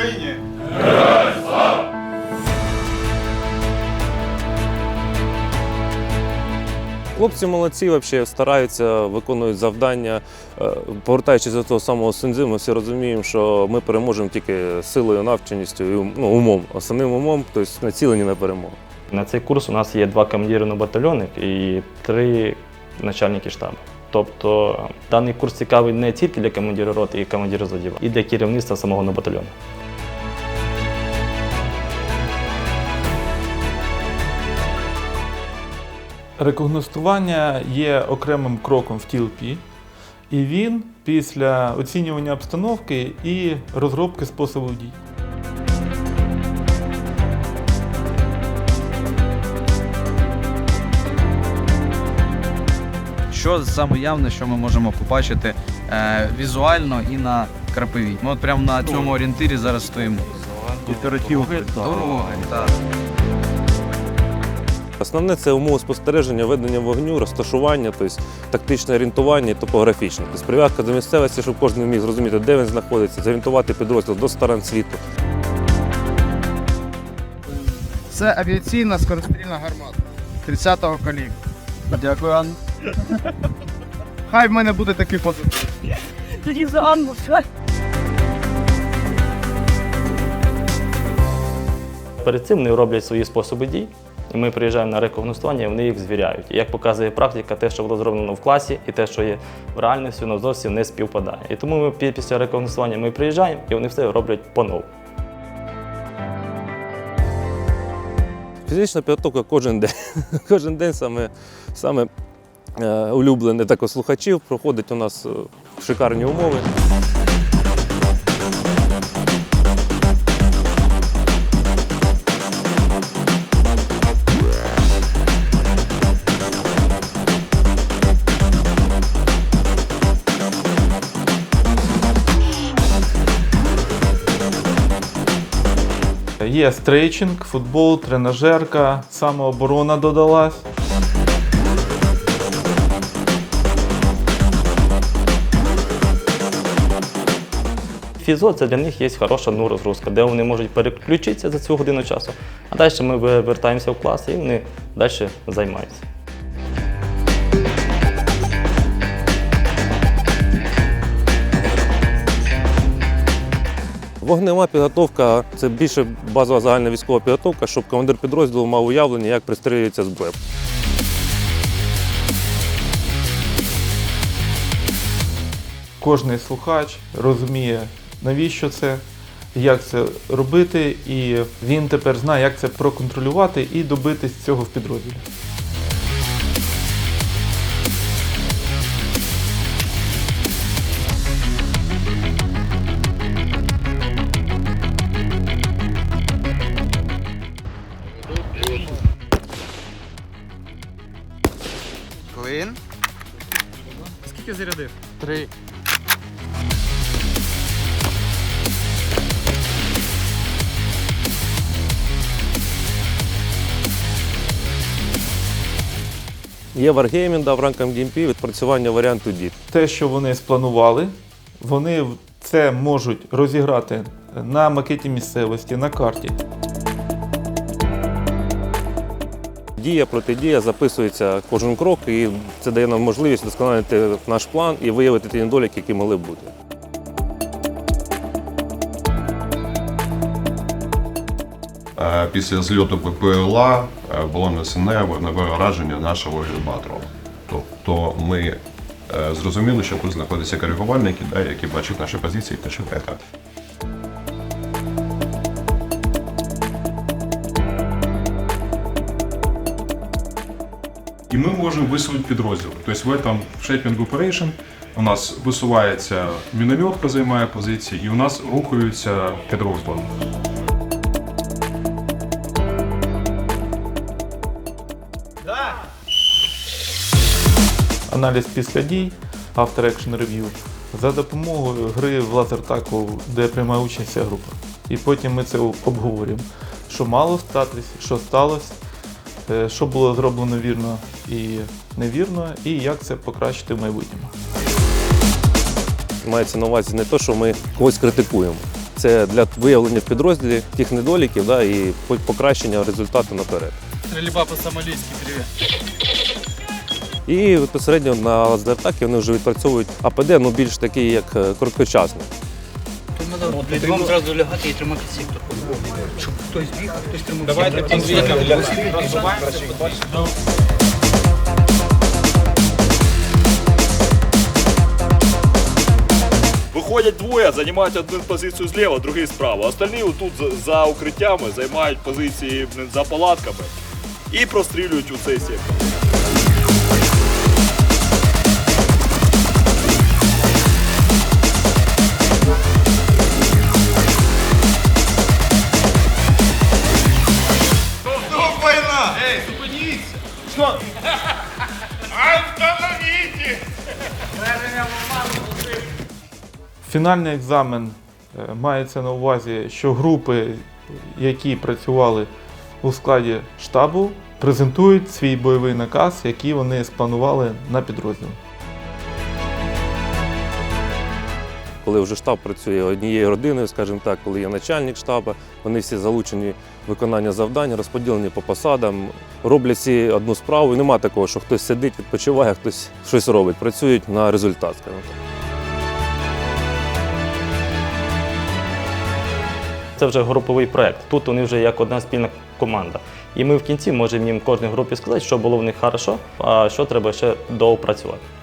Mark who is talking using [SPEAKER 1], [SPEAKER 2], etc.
[SPEAKER 1] Слава Україні!
[SPEAKER 2] Хлопці молодці, взагалі стараються, виконують завдання. Е, Повертаючись до того самого Синдзи, ми всі розуміємо, що ми переможемо тільки силою, навченістю і ну, умом. Основним умом, тобто націлені на перемогу.
[SPEAKER 3] На цей курс у нас є два командири на батальйонник і три начальники штабу. Тобто даний курс цікавий не тільки для командира роти і командира зводів, і для керівництва самого на батальйону.
[SPEAKER 4] Рекогностування є окремим кроком в TLP, і він після оцінювання обстановки і розробки способів дій.
[SPEAKER 5] що саме явне, що ми можемо побачити е, візуально і на крапиві. Ми от прямо на цьому орієнтирі зараз стоїмо. Дорога, так.
[SPEAKER 2] Основне це умови спостереження, ведення вогню, розташування, тобто тактичне орієнтування і топографічне. Тобто прив'язка до місцевості, щоб кожен міг зрозуміти, де він знаходиться, зорієнтувати підрозділ до сторон світу.
[SPEAKER 6] Це авіаційна скорострільна гармата 30-го калібру.
[SPEAKER 5] Дякую, Анна.
[SPEAKER 6] Хай в мене буде такий позитив.
[SPEAKER 7] Тоді за Анну все.
[SPEAKER 3] Перед цим вони роблять свої способи дій. І Ми приїжджаємо на рекогностування, і вони їх звіряють. І як показує практика, те, що було зроблено в класі, і те, що є в реальності, воно зовсім не співпадає. І тому ми після рекогностування ми приїжджаємо і вони все роблять по-новому.
[SPEAKER 2] Фізична підготовка кожен день. Кожен день саме, саме е, улюблене так, от слухачів проходить у нас е, шикарні умови.
[SPEAKER 4] Є стрейчинг, футбол, тренажерка, самооборона додалась.
[SPEAKER 3] Фізо це для них є хороша ну, розгрузка, де вони можуть переключитися за цю годину часу. А далі ми вертаємося в клас і вони далі займаються.
[SPEAKER 2] Вогнева підготовка це більше базова загальна військова підготовка, щоб командир підрозділу мав уявлення, як пристрілюється зброя.
[SPEAKER 4] Кожний слухач розуміє, навіщо це, як це робити, і він тепер знає, як це проконтролювати і добитись цього в підрозділі.
[SPEAKER 6] Скільки зарядив? Три.
[SPEAKER 2] Є Wargaming, да, в рамках GMP відпрацювання варіанту DIT.
[SPEAKER 4] Те, що вони спланували, вони це можуть розіграти на макеті місцевості, на карті.
[SPEAKER 2] Дія, протидія, записується кожен крок, і це дає нам можливість досконалити наш план і виявити ті недоліки, які могли б бути.
[SPEAKER 8] Е, Після зльоту ППЛА е, було несене вогневе ураження нашого гелібатору. Тобто ми е, зрозуміли, що тут знаходяться коригувальники, які бачать наші позиції та що
[SPEAKER 1] ми можемо висунути підрозділ. Тобто в этом Shaping Operation у нас висувається мінометка, займає позиції, і у нас рухаються підрозділи.
[SPEAKER 4] Аналіз після дій, After Action Review, за допомогою гри в лазертаку, де приймає участь вся група. І потім ми це обговорюємо, що мало статись, що сталося, що було зроблено вірно і невірно, і як це покращити в майбутньому.
[SPEAKER 2] Мається на увазі не те, що ми когось критикуємо. Це для виявлення в підрозділі тих недоліків да, і покращення результату наперед.
[SPEAKER 6] Стрільба по-сомалійськи, привіт.
[SPEAKER 2] І безпосередньо на лазертакі вони вже відпрацьовують АПД, ну більш такий як е, короткочасний.
[SPEAKER 9] Вам зразу лягати і тримати сектор. Щоб хтось біг, а хтось тримав Давайте
[SPEAKER 10] Виходять двоє, займають одну позицію зліва, другий справа. Остальні тут за- за укриттями займають позиції за палатками і прострілюють у цей сектор.
[SPEAKER 4] Фінальний екзамен е, мається на увазі, що групи, які працювали у складі штабу, презентують свій бойовий наказ, який вони спланували на підрозділ.
[SPEAKER 2] Коли вже штаб працює однією родиною, скажімо так, коли є начальник штабу, вони всі залучені в виконання завдань, розподілені по посадам, роблять всі одну справу. І нема такого, що хтось сидить, відпочиває, хтось щось робить. Працюють на результат, скажімо так.
[SPEAKER 3] Це вже груповий проект. Тут вони вже як одна спільна команда. І ми в кінці можемо їм кожній групі сказати, що було в них хорошо, а що треба ще доопрацювати.